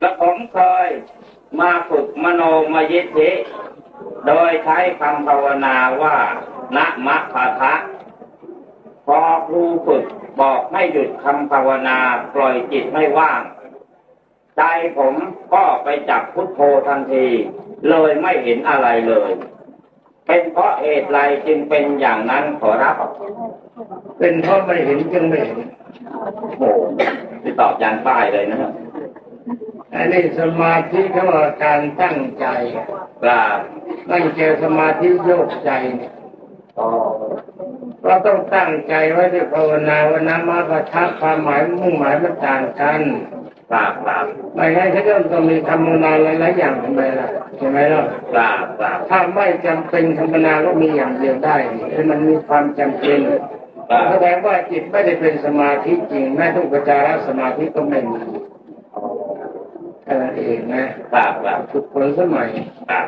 และผมเคยมาฝึกมโนมยิทธิโดยใช้คำภาวนาว่านะมะพะทะพอครูฝึกบอกให้หยุดคำภาวนาปล่อยจิตไม่ว่าง ใจผมก็ไปจับพุทโธทันที เลยไม่เห็นอะไรเลย เป็นเพราะเหตุไรจึงเป็นอย่างนั้นขอรับ เป็นเพราะไม่เห็นจึงไม่เห็นโอ้โหที่ตอบยันป้ายเลยนะครับ อันนี้สมาธิเขาว่าการตั้งใจกราบตั้งใจสมาธิโยกใจเนี่ยอ๋อเราต้องตั้งใจไว้ที่ภาวนาว่านามาประทับความหมายมุ่งหมายมันต่างกันกราบกราบไม่งั้นเขาจะต้องมีคำภาวนาหลายๆอย่างทำไมล่ะใช่ไหมล่ะกราบกราบถ้าไม่จำเป็นคำภาวนาก็มีอย่างเดียวได้คือมันมีความจำเป็นกราบแสดงว่าจิตไม่ได้เป็นสมาธิจริงแม้ทุกปัจจารสมาธิก็ไม่มี แค่นั้นเองนะปากแบบทุกคนสมัยปาก